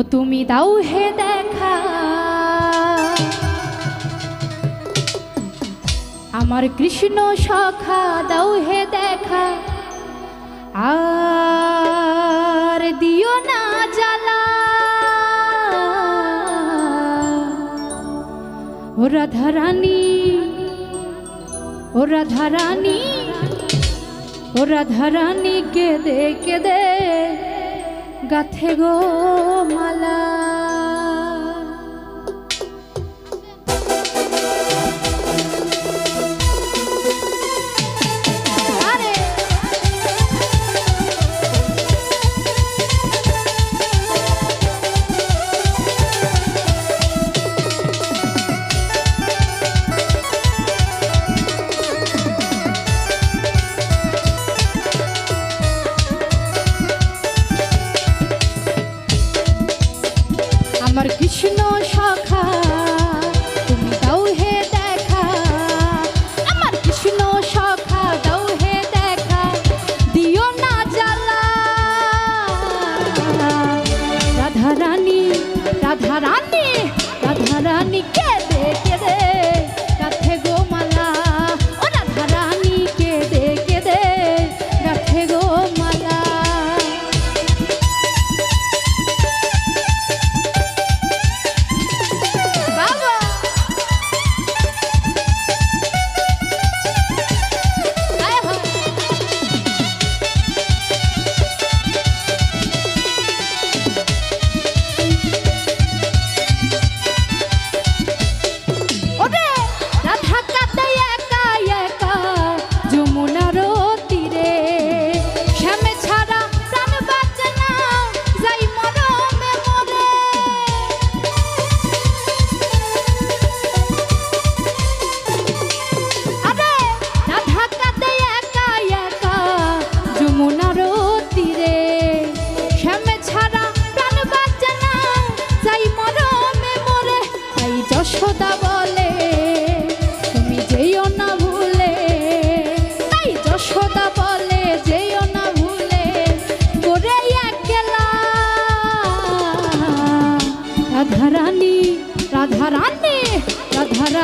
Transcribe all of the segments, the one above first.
ও তুমি দাও হে দেখা। আমার কৃষ্ণ সখা দাও হে দেখা। আর দিও না জ্বালা। ও রাধারানী ও রাধারানী ও রাধারানী কে দে। গাথে গো মালা।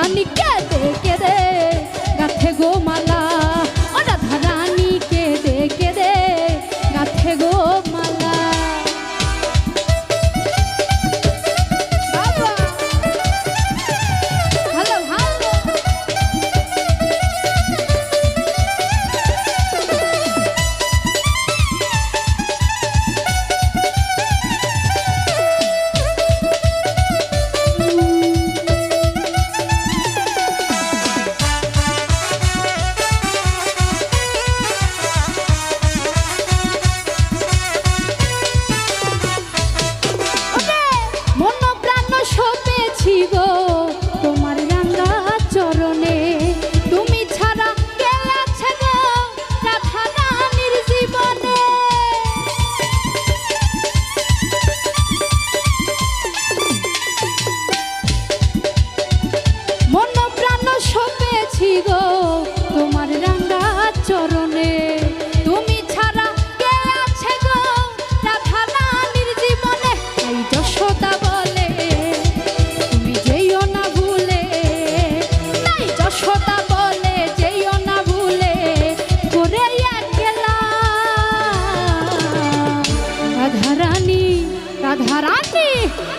Anika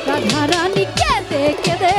রাধা রানী কেঁদে কেঁদে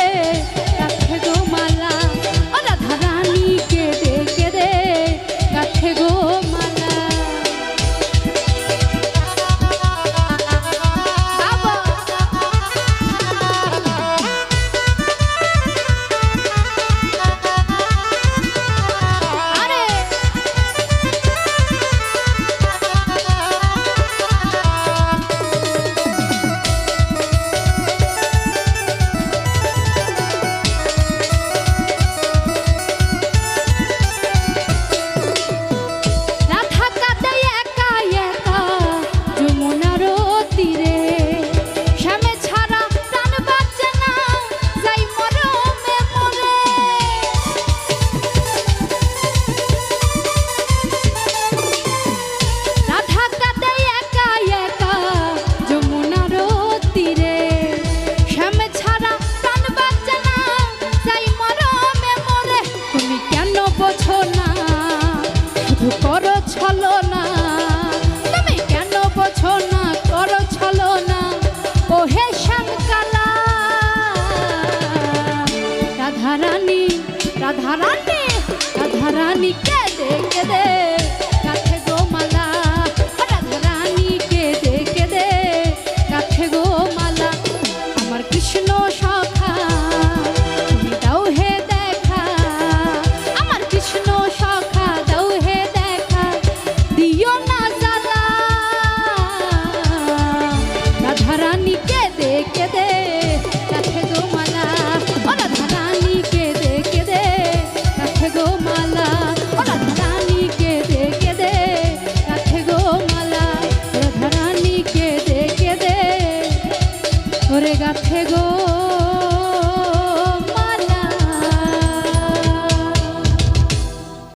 রাধারানী কেঁদে